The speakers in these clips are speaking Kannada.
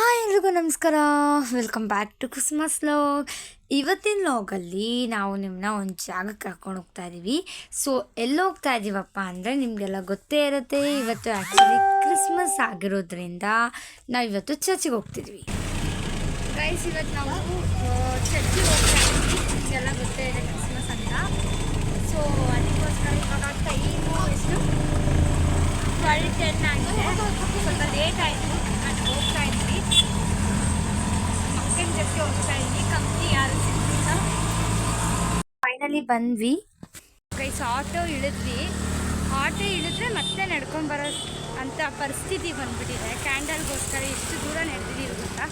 ಹಾಯ್ ಎಲ್ರಿಗೂ ನಮಸ್ಕಾರ. Welcome back to Christmas log ಇವತ್ತಿನ ಲಾಗಲ್ಲಿ ನಾವು ನಿಮ್ಮನ್ನ ಒಂದು ಜಾಗಕ್ಕೆ ಕರ್ಕೊಂಡು ಹೋಗ್ತಾ ಇದ್ದೀವಿ ಸೊ ಎಲ್ಲಿ ಹೋಗ್ತಾ ಇದ್ದೀವಪ್ಪ ಅಂದರೆ ನಿಮಗೆಲ್ಲ ಗೊತ್ತೇ ಇರುತ್ತೆ, ಇವತ್ತು ಆ್ಯಕ್ಚುಲಿ ಕ್ರಿಸ್ಮಸ್ ಆಗಿರೋದ್ರಿಂದ ನಾವು ಇವತ್ತು ಚರ್ಚಿಗೆ ಹೋಗ್ತಿದ್ವಿ. ಗೈಸ್ ಇವತ್ತು ನಾವು ಚರ್ಚಿಗೆ ಹೋಗ್ತಾ ಇದ್ದೀವಿ ನಿಮಗೆಲ್ಲ ಗೊತ್ತೇ ಇದೆ ಕ್ರಿಸ್ಮಸ್ ಅಂತ ಸೊ ಅದಕ್ಕೋಸ್ಕರ ಇವಾಗ ಟೈಮು ಎಷ್ಟು ಟ್ವೆಲ್ ಟೆನ್ ಆಗಿದೆ ಸ್ವಲ್ಪ ಲೇಟ್ ಆಯಿತು ನಾನು ಹೋಗ್ತಾ ಇದ್ವಿ ಮಕ್ಕಳ ಜೊತೆ ಹೋಗ್ತಾ ಇದ್ವಿ ಕಂಪ್ನಿ ಯಾರು ಸಿಗ್ತಿಲ್ಲ ಫೈನಲಿ ಬಂದ್ವಿ. ಗೈಸ್ ಆಟೋ ಇಳಿದ್ವಿ. ಆಟೋ ಇಳಿದ್ರೆ ಮತ್ತೆ ನಡ್ಕೊಂಡು ಬರೋ ಅಂತ ಪರಿಸ್ಥಿತಿ ಬಂದ್ಬಿಟ್ಟಿದೆ. ಕ್ಯಾಂಡಲ್ಗೋಸ್ಕರ ಎಷ್ಟು ದೂರ ನಡೆದಿದ್ದೀವಿ ಗೊತ್ತಾ?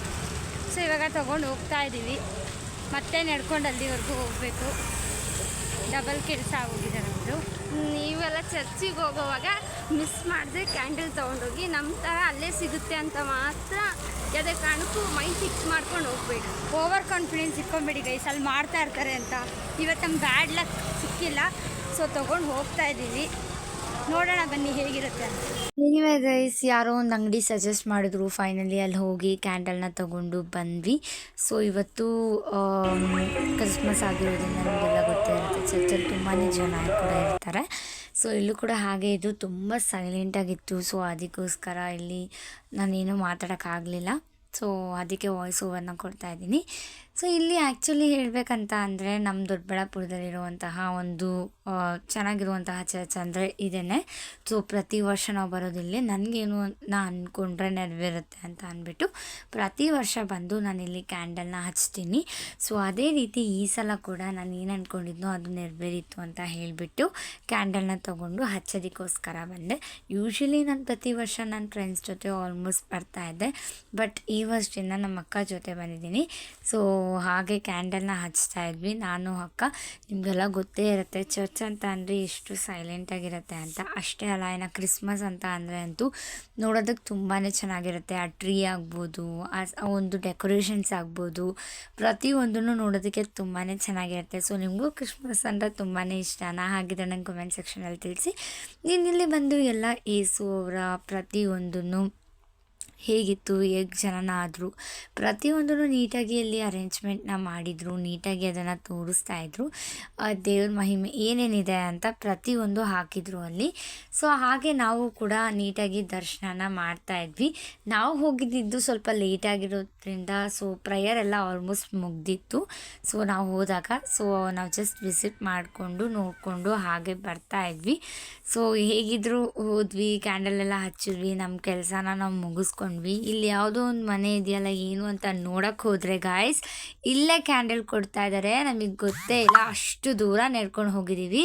ಸೊ ಇವಾಗ ತೊಗೊಂಡು ಹೋಗ್ತಾ ಇದ್ದೀವಿ. ಮತ್ತೆ ನಡ್ಕೊಂಡು ಅಲ್ಲಿವರೆಗೂ ಹೋಗಬೇಕು. ಡಬಲ್ ಕೆಲಸ ಆಗೋಗಿದೆ. ನಮ್ಮದು ನೀವೆಲ್ಲ ಚರ್ಚಿಗೆ ಹೋಗೋವಾಗ ಮಿಸ್ ಮಾಡಿದ್ರೆ ಕ್ಯಾಂಡಲ್ ತೊಗೊಂಡೋಗಿ ನಮ್ಮ ಥರ ಅಲ್ಲೇ ಸಿಗುತ್ತೆ ಅಂತ ಮಾತ್ರ ಯಾವುದೇ ಕಾರಣಕ್ಕೂ ಮೈಂಡ್ ಫಿಕ್ಸ್ ಮಾಡ್ಕೊಂಡು ಹೋಗ್ಬೇಡಿ. ಓವರ್ ಕಾನ್ಫಿಡೆನ್ಸ್ ಇಟ್ಕೊಂಬೇಡಿ ಗೈಸ್ ಅಲ್ಲಿ ಮಾಡ್ತಾ ಇರ್ತಾರೆ ಅಂತ. ಇವತ್ತು ನಮ್ಮ ಬ್ಯಾಡ್ ಲಕ್ ಸಿಕ್ಕಿಲ್ಲ. ಸೊ ತೊಗೊಂಡು ಹೋಗ್ತಾ ಇದ್ದೀವಿ. ನೋಡೋಣ ಬನ್ನಿ ಹೇಗಿರುತ್ತೆ ಅಂತ. ಗೈಸ್ ಯಾರೋ ಒಂದು ಅಂಗಡಿ ಸಜೆಸ್ಟ್ ಮಾಡಿದ್ರು. ಫೈನಲಿ ಅಲ್ಲಿ ಹೋಗಿ ಕ್ಯಾಂಡಲ್ನ ತಗೊಂಡು ಬಂದ್ವಿ. ಸೊ ಇವತ್ತು ಕ್ರಿಸ್ಮಸ್ ಆಗಿರೋದ್ರಿಂದ ನಮಗೆಲ್ಲ ಚರ್ಚಲ್ಲಿ ತುಂಬಾ ಜನ ಕೂಡ ಇರ್ತಾರೆ ಸೊ ಇಲ್ಲೂ ಕೂಡ ಹಾಗೆ ಇದು ತುಂಬ ಸೈಲೆಂಟಾಗಿತ್ತು ಸೊ ಅದಕ್ಕೋಸ್ಕರ ಇಲ್ಲಿ ನಾನೇನು ಮಾತಾಡೋಕ್ಕಾಗಲಿಲ್ಲ. ಸೊ ಅದಕ್ಕೆ ವಾಯ್ಸ್ ಓವರ್ನ ಕೊಡ್ತಾ ಇದ್ದೀನಿ. ಸೊ ಇಲ್ಲಿ ಆ್ಯಕ್ಚುಲಿ ಹೇಳಬೇಕಂತ ಅಂದರೆ ನಮ್ಮ ದೊಡ್ಡಬಳ್ಳಾಪುರದಲ್ಲಿರುವಂತಹ ಒಂದು ಚೆನ್ನಾಗಿರುವಂತಹ ಚರ್ಚ್ ಅಂದರೆ ಇದೇನೆ. ಸೊ ಪ್ರತಿ ವರ್ಷ ನಾವು ಬರೋದಿಲ್ಲಿ ನನಗೇನು ನಾ ಅಂದ್ಕೊಂಡ್ರೆ ನೆರವೇರುತ್ತೆ ಅಂತ ಅಂದ್ಬಿಟ್ಟು ಪ್ರತಿ ವರ್ಷ ಬಂದು ನಾನು ಇಲ್ಲಿ ಕ್ಯಾಂಡಲ್ನ ಹಚ್ತೀನಿ. ಸೊ ಅದೇ ರೀತಿ ಈ ಸಲ ಕೂಡ ನಾನು ಏನು ಅಂದ್ಕೊಂಡಿದ್ನೋ ಅದು ನೆರವೇರಿತ್ತು ಅಂತ ಹೇಳಿಬಿಟ್ಟು ಕ್ಯಾಂಡಲ್ನ ತೊಗೊಂಡು ಹಚ್ಚೋದಕ್ಕೋಸ್ಕರ ಬಂದೆ. ಯೂಶ್ವಲಿ ನಾನು ಪ್ರತಿ ವರ್ಷ ನನ್ನ ಫ್ರೆಂಡ್ಸ್ ಜೊತೆ ಆಲ್ಮೋಸ್ಟ್ ಬರ್ತಾ ಇದ್ದೆ. ಬಟ್ ಈ ವರ್ಷದಿಂದ ನಮ್ಮ ಅಕ್ಕ ಜೊತೆ ಬಂದಿದ್ದೀನಿ. ಸೊ ಹಾಗೆ ಕ್ಯಾಂಡಲ್ನ ಹಚ್ತಾ ಇದ್ವಿ. ನಾನು, ಅಕ್ಕ, ನಿಮಗೆಲ್ಲ ಗೊತ್ತೇ ಇರುತ್ತೆ. ಚರ್ಚ್ ಅಂತ ಅಂದರೆ ಎಷ್ಟು ಸೈಲೆಂಟಾಗಿರುತ್ತೆ ಅಂತ. ಅಷ್ಟೇ ಅಲ್ಲ ಏನೋ ಕ್ರಿಸ್ಮಸ್ ಅಂತ ಅಂದರೆ ಅಂತೂ ನೋಡೋದಕ್ಕೆ ತುಂಬಾ ಚೆನ್ನಾಗಿರುತ್ತೆ. ಆ ಟ್ರೀ ಆಗ್ಬೋದು, ಆ ಒಂದು ಡೆಕೋರೇಷನ್ಸ್ ಆಗ್ಬೋದು ಪ್ರತಿಯೊಂದನ್ನು ನೋಡೋದಕ್ಕೆ ತುಂಬಾ ಚೆನ್ನಾಗಿರುತ್ತೆ. ಸೊ, ನಿಮಗೂ ಕ್ರಿಸ್ಮಸ್ ಅಂದರೆ ತುಂಬಾ ಇಷ್ಟನಾ ಹಾಗಿದ್ರೆ ನಂಗೆ ಕಮೆಂಟ್ ಸೆಕ್ಷನಲ್ಲಿ ತಿಳಿಸಿ. ನೀನು ಇಲ್ಲಿ ಬಂದು ಎಲ್ಲ ಏಸು ಅವರ ಪ್ರತಿಯೊಂದನ್ನು ಹೇಗಿತ್ತು, ಹೇಗೆ ಜನನ ಆದರು, ಪ್ರತಿಯೊಂದನ್ನು ನೀಟಾಗಿ ಅಲ್ಲಿ ಅರೇಂಜ್ಮೆಂಟ್ನ ಮಾಡಿದರು, ನೀಟಾಗಿ ಅದನ್ನು ತೋರಿಸ್ತಾ ಇದ್ದರು ದೇವ್ರ ಮಹಿಮೆ ಏನೇನಿದೆ ಅಂತ ಪ್ರತಿಯೊಂದು ಹಾಕಿದರು ಅಲ್ಲಿ. ಸೊ ಹಾಗೆ ನಾವು ಕೂಡ ನೀಟಾಗಿ ದರ್ಶನನ ಮಾಡ್ತಾ ಇದ್ವಿ. ನಾವು ಹೋಗಿದ್ದಿದ್ದು ಸ್ವಲ್ಪ ಲೇಟ್ ಆಗಿರೋದ್ರಿಂದ ಸೊ ಪ್ರೇಯರ್ ಎಲ್ಲ ಆಲ್ಮೋಸ್ಟ್ ಮುಗ್ದಿತ್ತು. ಸೊ ನಾವು ಹೋದಾಗ ಸೊ ನಾವು ಜಸ್ಟ್ ವಿಸಿಟ್ ಮಾಡಿಕೊಂಡು, ನೋಡಿಕೊಂಡು ಹಾಗೆ ಬರ್ತಾ ಇದ್ವಿ. ಸೊ ಹೇಗಿದ್ರು ಹೋದ್ವಿ ಕ್ಯಾಂಡಲ್ ಎಲ್ಲ ಹಚ್ಚಿದ್ವಿ ನಮ್ಮ ಕೆಲಸನ ನಾವು ಇಲ್ಲಿ ಯಾವುದೋ ಒಂದು ಮನೆ ಇದೆಯಲ್ಲ, ಏನು ಅಂತ ನೋಡಕ್ಕೆ ಹೋದರೆ ಗಾಯ್ಸ್ ಇಲ್ಲೇ ಕ್ಯಾಂಡಲ್ ಕೊಡ್ತಾ ಇದ್ದಾರೆ ನಮಗೆ ಗೊತ್ತೇ ಇಲ್ಲ, ಅಷ್ಟು ದೂರ ನೆಡ್ಕೊಂಡು ಹೋಗಿದ್ದೀವಿ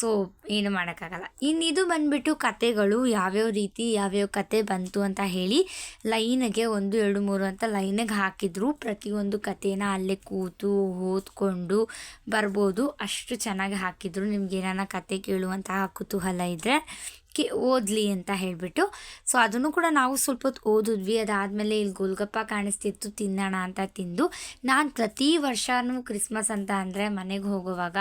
ಸೊ ಏನು ಮಾಡೋಕ್ಕಾಗಲ್ಲ. ಇನ್ನು ಇದು ಬಂದುಬಿಟ್ಟು ಕತೆಗಳು, ಯಾವ್ಯಾವ ರೀತಿ ಯಾವ್ಯಾವ ಕತೆ ಬಂತು ಅಂತ ಹೇಳಿ ಲೈನಿಗೆ ಒಂದು, ಎರಡು, ಮೂರು ಅಂತ ಲೈನಿಗೆ ಹಾಕಿದ್ರು. ಪ್ರತಿಯೊಂದು ಕತೆನ ಅಲ್ಲೇ ಕೂತು, ಓದ್ಕೊಂಡು ಬರ್ಬೋದು. ಅಷ್ಟು ಚೆನ್ನಾಗಿ ಹಾಕಿದ್ರು. ನಿಮ್ಗೆ ಏನಾನ ಕತೆ ಕೇಳುವಂತಹ ಕುತೂಹಲ ಇದ್ದರೆ ಕಿ ಓದಲಿ ಅಂತ ಹೇಳಿಬಿಟ್ಟು. ಸೊ ಅದನ್ನು ಕೂಡ ನಾವು ಸ್ವಲ್ಪ ಹೊತ್ತು ಓದಿದ್ವಿ. ಅದಾದಮೇಲೆ ಇಲ್ಲಿ ಗೋಲ್ಗಪ್ಪ ಕಾಣಿಸ್ತಿತ್ತು, ತಿನ್ನೋಣ ಅಂತ ತಿಂದು. ನಾನು ಪ್ರತಿ ವರ್ಷವೂ ಕ್ರಿಸ್ಮಸ್ ಅಂತ ಅಂದರೆ ಮನೆಗೆ ಹೋಗುವಾಗ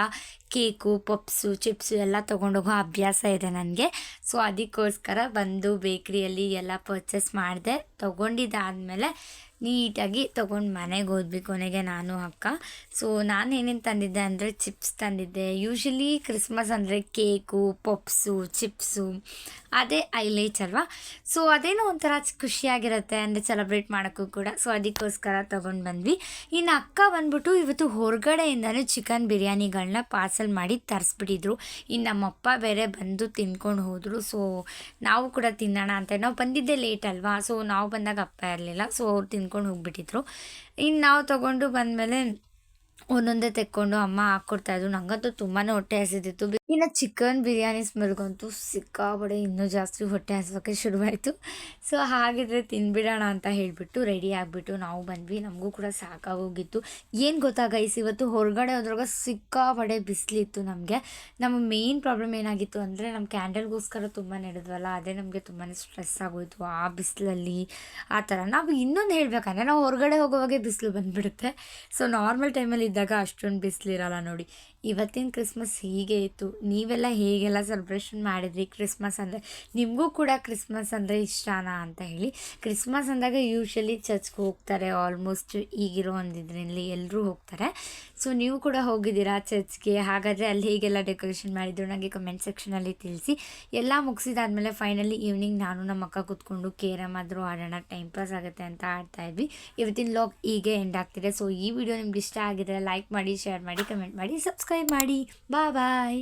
ಕೇಕು, ಪಪ್ಸು, ಚಿಪ್ಸು ಎಲ್ಲ ತೊಗೊಂಡೋಗೋ ಅಭ್ಯಾಸ ಇದೆ ನನಗೆ. ಸೊ ಅದಕ್ಕೋಸ್ಕರ ಬಂದು ಬೇಕ್ರಿಯಲ್ಲಿ ಎಲ್ಲ ಪರ್ಚೇಸ್ ಮಾಡಿದೆ, ತೊಗೊಂಡಿದ್ದಾದಮೇಲೆ ನೀಟಾಗಿ ತೊಗೊಂಡು ಮನೆಗೆ ಹೋದ್ವಿ ಕೊನೆಗೆ ನಾನು, ಅಕ್ಕ. ಸೊ ನಾನು ಏನೇನು ತಂದಿದ್ದೆ ಅಂದರೆ ಚಿಪ್ಸ್ ತಂದಿದ್ದೆ. ಯೂಶಲಿ ಕ್ರಿಸ್ಮಸ್ ಅಂದರೆ ಕೇಕು, ಪಪ್ಸು, ಚಿಪ್ಸು, ಅದೇ ಐಲೈಟ್ಸ್ ಅಲ್ವಾ? ಸೊ ಅದೇನೋ ಒಂಥರ ಖುಷಿಯಾಗಿರುತ್ತೆ ಅಂದರೆ ಸೆಲೆಬ್ರೇಟ್ ಮಾಡೋಕ್ಕೂ ಕೂಡ. ಸೊ ಅದಕ್ಕೋಸ್ಕರ ತೊಗೊಂಡು ಬಂದ್ವಿ. ಇನ್ನು ಅಕ್ಕ ಬಂದ್ಬಿಟ್ಟು ಇವತ್ತು ಹೊರಗಡೆಯಿಂದನೂ ಚಿಕನ್ ಬಿರಿಯಾನಿಗಳನ್ನ ಪಾರ್ಸಲ್ ಮಾಡಿ ತರಿಸ್ಬಿಟ್ಟಿದ್ರು ಇನ್ನು ನಮ್ಮಪ್ಪ ಬೇರೆ ಬಂದು ತಿನ್ಕೊಂಡು ಹೋದರು. ಸೊ ನಾವು ಕೂಡ ತಿನ್ನೋಣ ಅಂತ. ನಾವು ಬಂದಿದ್ದೆ ಲೇಟ್ ಅಲ್ವಾ? ಸೊ ನಾವು ಬಂದಾಗ ಅಪ್ಪ ಇರಲಿಲ್ಲ. ಸೊ ಅವ್ರು ತಿನ್ಕೊಂಡು ಹೋಗ್ಬಿಟ್ಟಿದ್ರು. ಇನ್ನು ನಾವು ತೊಗೊಂಡು ಬಂದಮೇಲೆ ಒಂದೊಂದೇ ತೆಕ್ಕೊಂಡು ಅಮ್ಮ ಹಾಕ್ಕೊಡ್ತಾಯಿದ್ರು ನನಗಂತೂ ನಂಗಂತೂ ತುಂಬಾ ಹೊಟ್ಟೆ ಹಸಿದಿತ್ತು. ಇನ್ನು ಚಿಕನ್ ಬಿರಿಯಾನಿ ಸ್ಮೆಲ್ಗಂತೂ ಸಿಕ್ಕಾಬಡೆ ಇನ್ನೂ ಜಾಸ್ತಿ ಹೊಟ್ಟೆ ಹಸ್ವಕ್ಕೆ ಶುರುವಾಯಿತು. ಸೊ ಹಾಗಿದ್ರೆ ತಿನ್ಬಿಡೋಣ ಅಂತ ಹೇಳಿಬಿಟ್ಟು ರೆಡಿ ಆಗಿಬಿಟ್ಟು ನಾವು ಬಂದ್ವಿ. ನಮಗೂ ಕೂಡ ಸಾಕಾಗೋಗಿತ್ತು. ಏನು ಗೊತ್ತಾ ಗೈಸ್ ಇವತ್ತು ಹೊರಗಡೆ ಹೋದ್ರಾಗ ಸಿಕ್ಕಾಬಡೆ ಬಿಸಿಲಿತ್ತು ನಮಗೆ. ನಮ್ಮ ಮೇಯ್ನ್ ಪ್ರಾಬ್ಲಮ್ ಏನಾಗಿತ್ತು ಅಂದರೆ ನಮ್ಮ ಕ್ಯಾಂಡಲ್ಗೋಸ್ಕರ ತುಂಬ ನಡೆದ್ವಲ್ಲ, ಅದೇ ನಮಗೆ ತುಂಬಾ ಸ್ಟ್ರೆಸ್ ಆಗೋಯಿತು. ಆ ಬಿಸಿಲಲ್ಲಿ, ಆ ಥರ. ನಾವು ಇನ್ನೊಂದು ಹೇಳಬೇಕಂದ್ರೆ ನಾವು ಹೊರಗಡೆ ಹೋಗೋವಾಗೆ ಬಿಸಿಲು ಬಂದುಬಿಡುತ್ತೆ. ಸೊ ನಾರ್ಮಲ್ ಟೈಮಲ್ಲಿ ಇದ್ದಾಗ ಅಷ್ಟೊಂದು ಬಿಸಿಲಿರಲ್ಲ ನೋಡಿ. ಇವತ್ತಿನ ಕ್ರಿಸ್ಮಸ್ ಹೀಗೆ ಇತ್ತು. ನೀವೆಲ್ಲ ಹೇಗೆಲ್ಲ ಸೆಲೆಬ್ರೇಷನ್ ಮಾಡಿದ್ರಿ ಕ್ರಿಸ್ಮಸ್ ಅಂದರೆ? ನಿಮಗೂ ಕೂಡ ಕ್ರಿಸ್ಮಸ್ ಅಂದರೆ ಇಷ್ಟನಾ ಅಂತ ಹೇಳಿ. ಕ್ರಿಸ್ಮಸ್ ಅಂದಾಗ ಯೂಶ್ವಲಿ ಚರ್ಚ್ಗೆ ಹೋಗ್ತಾರೆ ಆಲ್ಮೋಸ್ಟ್ ಈಗಿರೋ ಒಂದಿದ್ರಲ್ಲಿ ಎಲ್ಲರೂ ಹೋಗ್ತಾರೆ. ಸೊ ನೀವು ಕೂಡ ಹೋಗಿದ್ದೀರಾ ಚರ್ಚ್ಗೆ ಹಾಗಾದರೆ ಅಲ್ಲಿ ಹೇಗೆಲ್ಲ ಡೆಕೋರೇಷನ್ ಮಾಡಿದ್ರು ನನಗೆ ಕಮೆಂಟ್ ಸೆಕ್ಷನಲ್ಲಿ ತಿಳಿಸಿ. ಎಲ್ಲ ಮುಗಿಸಿದಾದ್ಮೇಲೆ ಫೈನಲಿ ಈವ್ನಿಂಗ್ ನಾನು ನಮ್ಮ ಅಕ್ಕ ಕೂತ್ಕೊಂಡು ಕೇರಮ್ ಆದರೂ ಆಡೋಣ ಟೈಮ್ ಪಾಸ್ ಆಗುತ್ತೆ ಅಂತ ಆಡ್ತಾ ಇದ್ವಿ. ಇವತ್ತಿನ ಲಾಗ್ ಹೀಗೆ ಎಂಡ್ ಆಗ್ತಿದೆ. ಸೊ ಈ ವಿಡಿಯೋ ನಿಮ್ಗೆ ಇಷ್ಟ ಆಗಿದ್ರೆ ಲೈಕ್ ಮಾಡಿ ಶೇರ್ ಮಾಡಿ ಕಮೆಂಟ್ ಮಾಡಿ ಸಬ್ಸ್ಕ್ರೈಬ್ ಮಾಡಿ. ಬಾ ಬಾಯ್